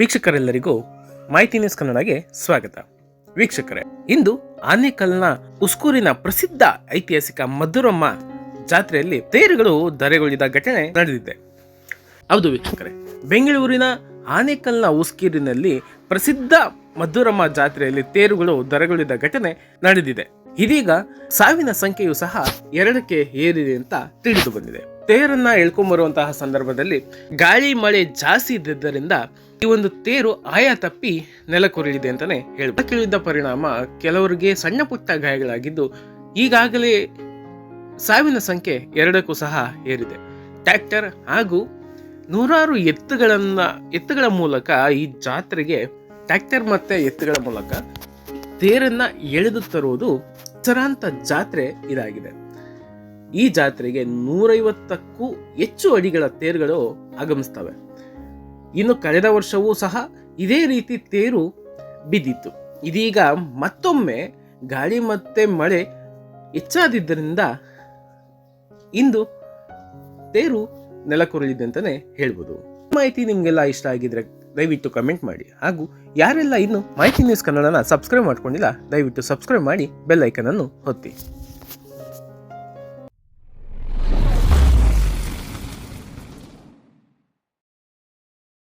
ವೀಕ್ಷಕರೆಲ್ಲರಿಗೂ ಮಾಹಿತಿ ನ್ಯೂಸ್ ಕನ್ನಡಗೆ ಸ್ವಾಗತ. ವೀಕ್ಷಕರೇ, ಇಂದು ಆನೇಕಲ್ನ ಉಸ್ಕೂರಿನ ಪ್ರಸಿದ್ಧ ಐತಿಹಾಸಿಕ ಮಧುರಮ್ಮ ಜಾತ್ರೆಯಲ್ಲಿ ತೇರುಗಳು ಧರೆಗೊಳಿದ ಘಟನೆ ನಡೆದಿದೆ. ಹೌದು ವೀಕ್ಷಕರೇ, ಬೆಂಗಳೂರಿನ ಆನೇಕಲ್ನ ಉಸ್ಕೂರಿನಲ್ಲಿ ಪ್ರಸಿದ್ಧ ಮಧುರಮ್ಮ ಜಾತ್ರೆಯಲ್ಲಿ ತೇರುಗಳು ಧರೆಗೊಳಿದ ಘಟನೆ ನಡೆದಿದೆ. ಇದೀಗ ಸಾವಿನ ಸಂಖ್ಯೆಯು ಸಹ ಎರಡಕ್ಕೆ ಏರಿದೆ ಅಂತ ತಿಳಿದು ಬಂದಿದೆ. ತೇರನ್ನ ಎಳ್ಕೊಂಬರುವಂತಹ ಸಂದರ್ಭದಲ್ಲಿ ಗಾಳಿ ಮಳೆ ಜಾಸ್ತಿ ಇದ್ದಿದ್ದರಿಂದ ಈ ಒಂದು ತೇರು ಆಯ ತಪ್ಪಿ ನೆಲಕೊರಿಳಿದೆ ಅಂತಾನೆ ಹೇಳ್ಬೋದು. ಕೇಳಿದ್ದ ಪರಿಣಾಮ ಕೆಲವರಿಗೆ ಸಣ್ಣ ಪುಟ್ಟ ಗಾಯಗಳಾಗಿದ್ದು ಈಗಾಗಲೇ ಸಾವಿನ ಸಂಖ್ಯೆ ಎರಡಕ್ಕೂ ಸಹ ಏರಿದೆ. ಟ್ರ್ಯಾಕ್ಟರ್ ಹಾಗೂ ನೂರಾರು ಎತ್ತುಗಳನ್ನ, ಎತ್ತುಗಳ ಮೂಲಕ ಈ ಜಾತ್ರೆಗೆ ಟ್ರ್ಯಾಕ್ಟರ್ ಮತ್ತೆ ಎತ್ತುಗಳ ಮೂಲಕ ತೇರನ್ನ ಎಳೆದು ತರುವುದು ಹೆಸರಾಂತ ಜಾತ್ರೆ ಇದಾಗಿದೆ. ಈ ಜಾತ್ರೆಗೆ ನೂರೈವತ್ತಕ್ಕೂ ಹೆಚ್ಚು ಅಡಿಗಳ ತೇರುಗಳು ಆಗಮಿಸ್ತವೆ. ಇನ್ನು ಕಳೆದ ವರ್ಷವೂ ಸಹ ಇದೇ ರೀತಿ ತೇರು ಬಿದ್ದಿತ್ತು. ಇದೀಗ ಮತ್ತೊಮ್ಮೆ ಗಾಳಿ ಮತ್ತೆ ಮಳೆ ಹೆಚ್ಚಾದಿದ್ದರಿಂದ ಇಂದು ತೇರು ನೆಲಕೊರಳಿದೆ ಅಂತಲೇ ಹೇಳ್ಬೋದು. ಮಾಹಿತಿ ನಿಮಗೆಲ್ಲ ಇಷ್ಟ ಆಗಿದ್ರೆ ದಯವಿಟ್ಟು ಕಮೆಂಟ್ ಮಾಡಿ. ಹಾಗೂ ಯಾರೆಲ್ಲ ಇನ್ನು ಮಾಹಿತಿ ನ್ಯೂಸ್ ಕನ್ನಡನ ಸಬ್ಸ್ಕ್ರೈಬ್ ಮಾಡ್ಕೊಂಡಿಲ್ಲ, ದಯವಿಟ್ಟು ಸಬ್ಸ್ಕ್ರೈಬ್ ಮಾಡಿ ಬೆಲ್ ಐಕನನ್ನು ಒತ್ತಿ.